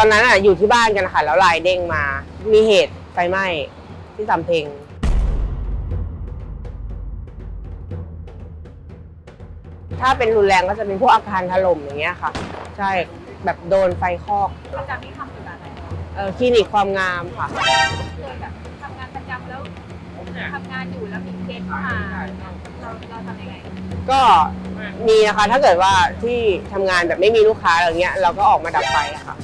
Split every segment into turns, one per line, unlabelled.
ตอนนั้นอะอยู่ที่บ้านกันนะคะแล้วไลน์เด้งมา มีเหตุไฟไหม้ที่สำเพ็งถ้าเป็นรุนแรงก็จะเป็นพวกอาคารถล่มอย่างเงี้ยค่ะ ใช่แบบโดนไฟคอก
ประจำที่ทำอยู่แบบไหน
เออคลินิกความงามค่ะ
เคยแบบทำงานประจำแล้วทำงานอยู่แล้วมีเคสเข้ามาเราเราทำยังไง
ก็มีนะคะถ้าเกิดว่าที่ทำงานแบบไม่มีลูกค้าอะไรเงี้ยเราก็ออกมาดับไฟอะค่ะ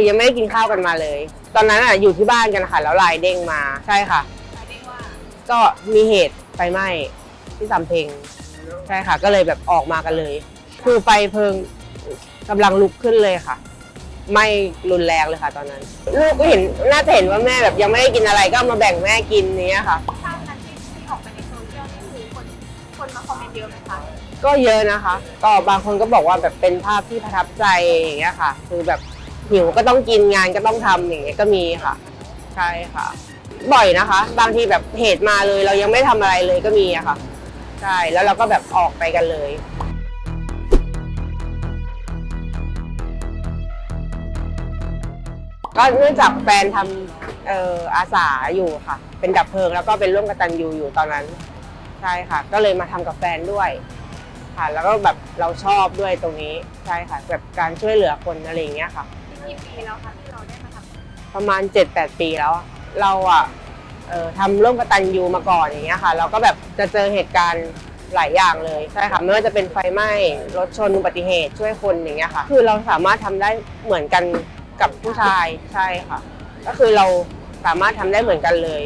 คือยังไม่ได้กินข้าวกันมาเลย ตอนนั้นอะอยู่ที่บ้านกันนะคะแล้วไลน์เด้งมาใช่ค่ะ
หมายถึงว่า
ก็มีเหตุไฟไหม้ที่สำเพ็งใช่ค่ะ ก็เลยแบบออกมากันเลย คือไฟเพลิงกำลังลุกขึ้นเลยค่ะไหม่รุนแรงเลยค่ะ ตอนนั้น ลูกก็เห็นน่าจะเห็นว่าแม่แบบยังไม่ได้กินอะไรก็เอามาแบ่งแม่กินเนี้ยค่ะ
ภาพนั้นที่ที่ออกไปในโซเชียลนี่คือคนคนมาคอมเมนต์เยอะไหมคะ
ก็เยอะนะคะ ก็บางคนก็บอกว่าแบบเป็นภาพที่ประทับใจอย่างเงี้ยค่ะ คือแบบ หิวก็ต้องกินงานก็ต้องทำอย่างเงี้ยก็มีค่ะ ใช่ค่ะ บ่อยนะคะ บางทีแบบเหตุมาเลยเรายังไม่ทำอะไรเลยก็มีอะค่ะ ใช่แล้วเราก็แบบออกไปกันเลยก็เนื่องจากแฟนทำเอ่ออาสาอยู่ค่ะ เป็นดับเพลิงแล้วก็เป็นร่วมกตันยูอยู่ตอนนั้นใช่ค่ะ ก็เลยมาทำกับแฟนด้วยค่ะ แล้วก็แบบเราชอบด้วยตรงนี้ใช่ค่ะแบบการช่วยเหลือคนอะไรอย่างเงี้ยค่ะ
กี่ปีแล้วคะที่เราได้มาทำ
ประมาณ 7-8 ปีแล้ว เราอะเอ่อทำร่วมกตันยูมาก่อนอย่างเงี้ยค่ะ เราก็แบบจะเจอเหตุการณ์หลายอย่างเลยใช่ค่ะไม่ว่าจะเป็นไฟไหม้รถชนอุบัติเหตุช่วยคนอย่างเงี้ยค่ะ คือเราสามารถทำได้เหมือนกันกับผู้ชายใช่ค่ะ ก็คือเราสามารถทำได้เหมือนกันเลย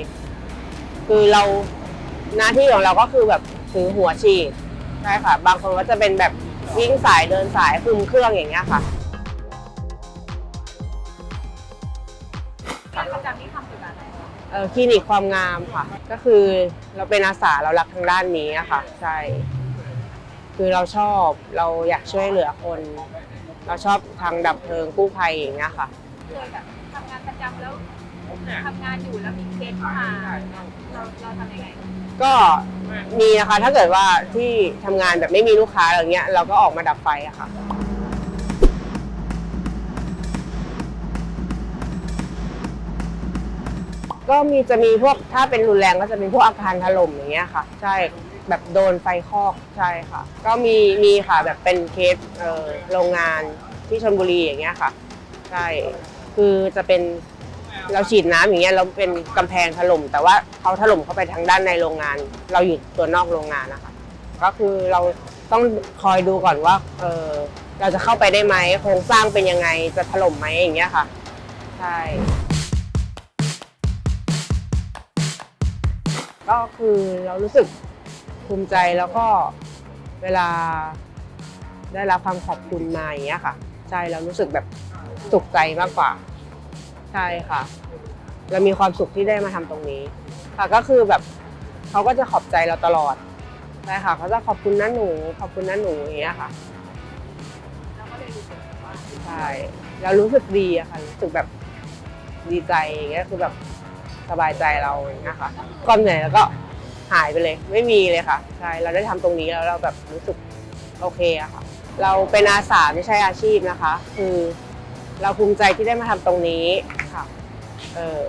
คือเราหน้าที่ของเราก็คือแบบถือหัวฉีดใช่ค่ะ บางคนก็จะเป็นแบบวิ่งสายเดินสายคุมเครื่องอย่างเงี้ยค่ะ คลินิกความงามค่ะ ก็คือเราเป็นอาสาเรารักทางด้านนี้อะค่ะใช่คือเราชอบเราอยากช่วยเหลือคน เราชอบทางดับเพลิงกู้ภัยอย่างเงี้ยค่ะ
เคยแบบทำงานประจำแล้วทำงานอยู่แล้วมีเคสเข้ามาเราเราทำยังไง
ก็มีนะคะถ้าเกิดว่าที่ทำงานแบบไม่มีลูกค้าอะไรเงี้ยเราก็ออกมาดับไฟอะค่ะ ก็มีจะมีพวกถ้าเป็นรุนแรงก็จะเป็นพวกอาคารถล่มอย่างเงี้ยค่ะ ใช่แบบโดนไฟคอกใช่ค่ะ ก็มีมีค่ะแบบเป็นเคสเอ่อโรงงานที่ชลบุรีอย่างเงี้ยค่ะใช่คือจะเป็นเราฉีดน้ำอย่างเงี้ยเราเป็นกำแพงถล่ม แต่ว่าเขาถล่มเข้าไปทางด้านในโรงงาน เราอยู่ตัวนอกโรงงานนะคะ ก็คือเราต้องคอยดูก่อนว่าเออเราจะเข้าไปได้ไหมโครงสร้างเป็นยังไงจะถล่มไหมอย่างเงี้ยค่ะใช่ ก็คือเรารู้สึกภูมิใจแล้วก็เวลาได้รับความขอบคุณมาอย่างเงี้ยค่ะ ใช่เรารู้สึกแบบสุขใจมากกว่า ใช่ค่ะ เรามีความสุขที่ได้มาทำตรงนี้ ค่ะก็คือแบบเขาก็จะขอบใจเราตลอดใช่ค่ะเขาจะขอบคุณนะหนู ขอบคุณนะหนูอย่างเงี้ยค่ะ
เราก็เลยรู้สึกว่า
ใช่แล้วรู้สึกดีอะค่ะรู้สึกแบบดีใจอย่างเงี้ยคือแบบ สบายใจเราอย่างเงี้ยค่ะความเหนื่อยแล้วก็หายไปเลย ไม่มีเลยค่ะ ใช่เราได้ทำตรงนี้แล้วเราแบบรู้สึกโอเคอะค่ะ เราเป็นอาสาไม่ใช่อาชีพนะคะ คือเราภูมิใจที่ได้มาทำตรงนี้ค่ะเออ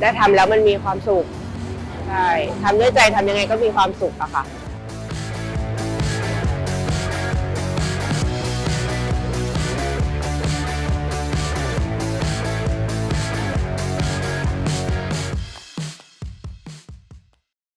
ได้ทำแล้วมันมีความสุขใช่ทำด้วยใจทำยังไงก็มีความสุขอะค่ะ